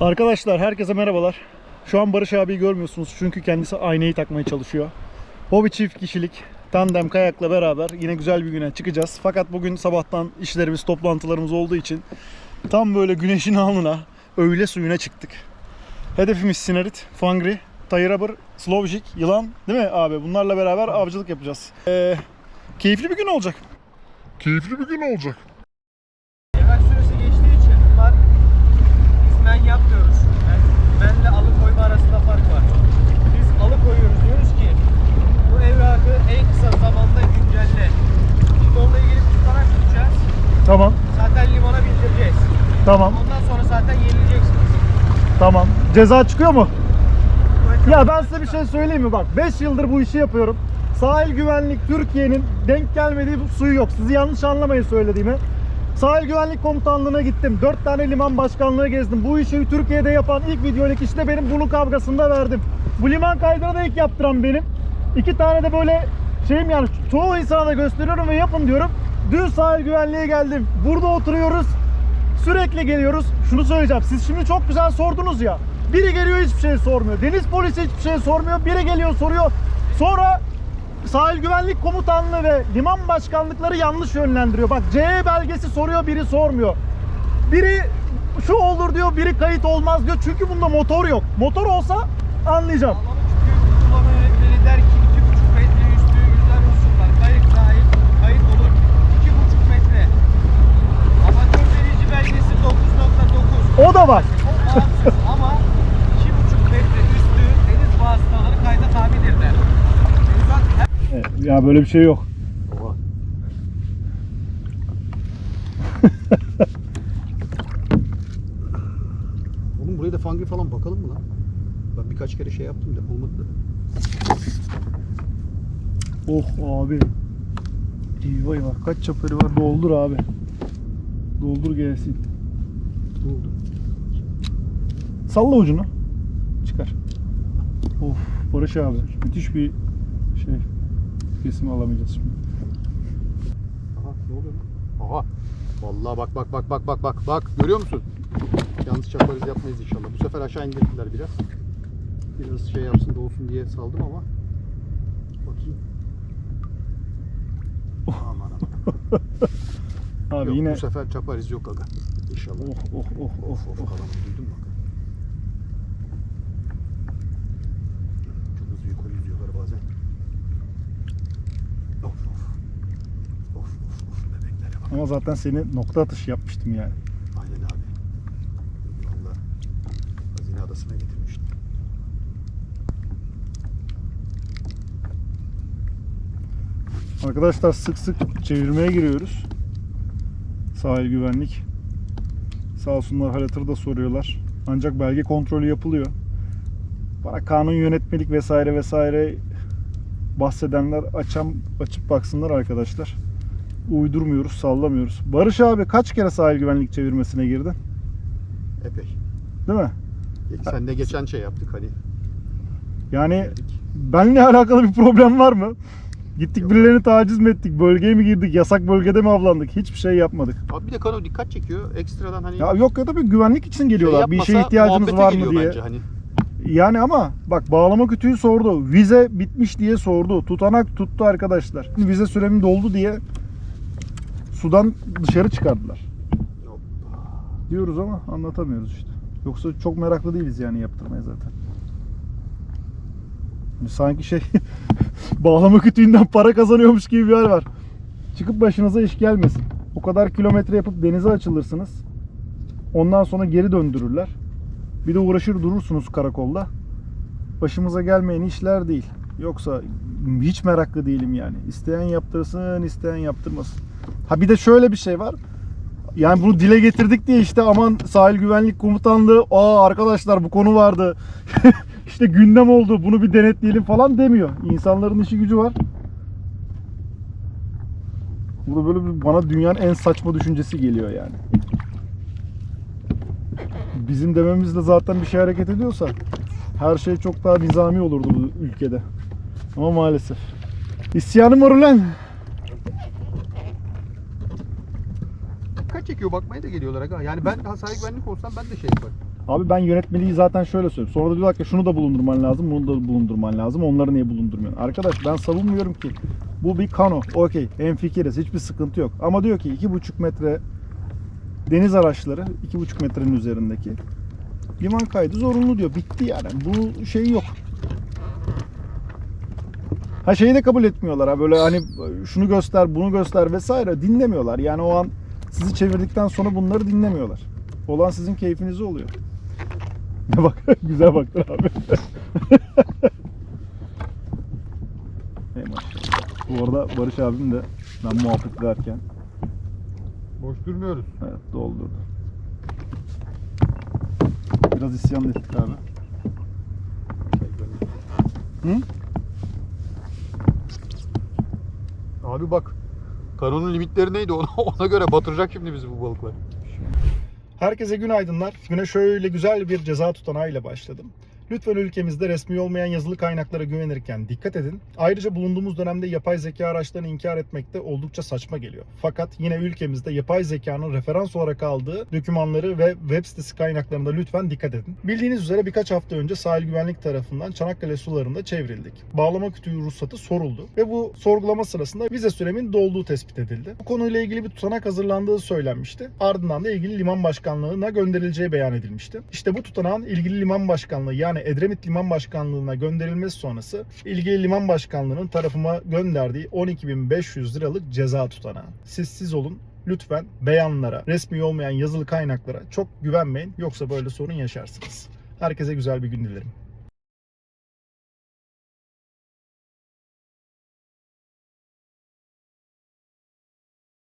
Arkadaşlar herkese merhabalar. Şu an Barış abiyi görmüyorsunuz çünkü kendisi aynayı takmaya çalışıyor. Hobi çift kişilik tandem kayakla beraber yine güzel bir güne çıkacağız. Fakat bugün sabahtan işlerimiz, toplantılarımız olduğu için tam böyle güneşin alnına, öğle suyuna çıktık. Hedefimiz Sinerit, Fangri, Tayırabır, Slovjik, Yılan değil mi abi? Bunlarla beraber avcılık yapacağız. Ee, keyifli bir gün olacak. Keyifli bir gün olacak. Tamam, Ondan sonra zaten yenileceksiniz. tamam. Ceza çıkıyor mu? Ya ben size bir şey söyleyeyim mi? Bak 5 yıldır bu işi yapıyorum. Sahil güvenlik Türkiye'nin denk gelmediği suyu yok. Sizi yanlış anlamayın söylediğimi. Sahil güvenlik komutanlığına gittim. 4 tane liman başkanlığı gezdim. Bu işi Türkiye'de yapan ilk video ilk işte benim bunu kavgasında verdim. Bu liman kaydını da ilk yaptıran benim. İki tane de böyle şeyim yani çoğu insana da gösteriyorum ve yapın diyorum. Dün sahil güvenliğe geldim. Burada oturuyoruz. Sürekli geliyoruz. Şunu söyleyeceğim. Siz şimdi çok güzel sordunuz ya. Biri geliyor hiçbir şey sormuyor. Deniz polisi hiçbir şey sormuyor. Biri geliyor soruyor. Sonra sahil güvenlik komutanlığı ve liman başkanlıkları yanlış yönlendiriyor. Bak CE belgesi soruyor biri sormuyor. Biri şu olur diyor biri kayıt olmaz diyor. Çünkü bunda motor yok. Motor olsa anlayacağım. Ama çünkü kullanma yönetmeni der ki 2,5 metre üstü yüzler unsurlar. Kayıt dahil kayıt olur. 2,5 metre. Amatör denici belgesi 9.9. O da var. O bağımsız ama 2,5 metre üstü deniz vasıtaları kayda tabidir der. Denizat her Evet, ya böyle bir şey yok. Oğlum buraya da fangri falan bakalım mı lan? Ben birkaç kere şey yaptım da olmadı da. Oh abi. Eyvah eyvah. Kaç çaparı var? Doldur abi. Doldur gelsin. Ne oldu? Salla ucunu. Çıkar. Of Barış abi. Müthiş bir şey. Kesim alamayacağız şimdi. Aha ne oluyor lan? Aha. Vallahi bak bak bak bak bak bak bak görüyor musun? Yalnız çaparız yapmayız inşallah. Bu sefer aşağı indirdiler biraz. Biraz şey yapsın da olsun diye saldım ama. Bakayım. Aman aman. Abi Yok, yine Bu sefer çaparız yok aga. İnşallah. Oh oh oh oh Of of oh. kalanı duydun mu? aga? Çok hızlı yukarı yüzüyorlar bazen. Of of. Of of of bebeklere bak. Ama zaten seni nokta atışı yapmıştım yani. Aynen abi. Valla hazine adasına getirmiştim. Arkadaşlar sık sık çevirmeye giriyoruz. Sahil güvenlik. Sağ olsunlar halatır da soruyorlar. Ancak belge kontrolü yapılıyor. Bana kanun yönetmelik vesaire vesaire bahsedenler açam açıp baksınlar arkadaşlar. Uydurmuyoruz, sallamıyoruz. Barış abi kaç kere sahil güvenlik çevirmesine girdin? Epey. Değil mi? Sen de geçen şey yaptık hani. Yani Geldik. benle alakalı bir problem var mı? Gittik birilerini taciz mi ettik? Bölgeye mi girdik? Yasak bölgede mi avlandık? Hiçbir şey yapmadık. Abi bir de kano dikkat çekiyor. Ekstradan hani Ya yok ya da bir güvenlik için geliyorlar. şey bir şeye ihtiyacınız var mı diye. Bence hani. Yani ama bak bağlama kütüğü sordu. Vize bitmiş diye sordu. Tutanak tuttu arkadaşlar. Vize süremi doldu diye sudan dışarı çıkardılar. Diyoruz ama anlatamıyoruz işte. Yoksa çok meraklı değiliz yani yaptırmaya zaten. Sanki şey bağlama kütüğünden para kazanıyormuş gibi bir hal var. Çıkıp başınıza iş gelmesin. O kadar kilometre yapıp denize açılırsınız. Ondan sonra geri döndürürler. Bir de uğraşır durursunuz karakolda. Başımıza gelmeyen işler değil. Yoksa hiç meraklı değilim yani. İsteyen yaptırsın, isteyen yaptırmasın. Ha bir de şöyle bir şey var. Yani bunu dile getirdik diye işte aman sahil güvenlik komutanlığı aa arkadaşlar bu konu vardı. işte gündem oldu bunu bir denetleyelim falan demiyor. İnsanların işi gücü var. Burada böyle bir bana dünyanın en saçma düşüncesi geliyor yani. Bizim dememizle zaten bir şey hareket ediyorsa her şey çok daha nizami olurdu bu ülkede. Ama maalesef. İsyanım var ulan. Dikkat çekiyor bakmaya da geliyorlar aga. Yani ben sahip güvenlik olsam ben de şey yaparım. Abi ben yönetmeliği zaten şöyle söylüyorum. Sonra da diyorlar ki şunu da bulundurman lazım, bunu da bulundurman lazım. Onları niye bulundurmuyorsun? Arkadaş ben savunmuyorum ki. Bu bir kano. Okey. Hemfikiriz. Hiçbir sıkıntı yok. Ama diyor ki 2,5 metre deniz araçları 2,5 metrenin üzerindeki liman kaydı zorunlu diyor. Bitti yani. Bu şey yok. Ha şeyi de kabul etmiyorlar ha böyle hani şunu göster bunu göster vesaire dinlemiyorlar. Yani o an sizi çevirdikten sonra bunları dinlemiyorlar. Olan sizin keyfinize oluyor. bak güzel baktın abi. Ey maşallah. Bu arada Barış abim de ben muhabbet ederken Boş durmuyoruz. evet, doldurdu. Biraz isyan ettik abi. Hı? Abi bak. Kanonun limitleri neydi ona, ona göre batıracak şimdi bizi bu balıklar. Herkese günaydınlar. Güne şöyle güzel bir ceza tutanağıyla başladım. Lütfen ülkemizde resmi olmayan yazılı kaynaklara güvenirken dikkat edin. Ayrıca bulunduğumuz dönemde yapay zeka araçlarını inkar etmek de oldukça saçma geliyor. Fakat yine ülkemizde yapay zekanın referans olarak aldığı dokümanları ve web sitesi kaynaklarına lütfen dikkat edin. Bildiğiniz üzere birkaç hafta önce sahil güvenlik tarafından Çanakkale sularında çevrildik. Bağlama kütüğü ruhsatı soruldu ve bu sorgulama sırasında vize süremin dolduğu tespit edildi. Bu konuyla ilgili bir tutanak hazırlandığı söylenmişti. Ardından da ilgili liman başkanlığına gönderileceği beyan edilmişti. İşte bu tutanağın ilgili liman başkanlığı yani Edremit Liman Başkanlığı'na gönderilmesi sonrası ilgili liman başkanlığının tarafıma gönderdiği 12.500 liralık ceza tutanağı. Siz siz olun lütfen beyanlara, resmi olmayan yazılı kaynaklara çok güvenmeyin yoksa böyle sorun yaşarsınız. Herkese güzel bir gün dilerim.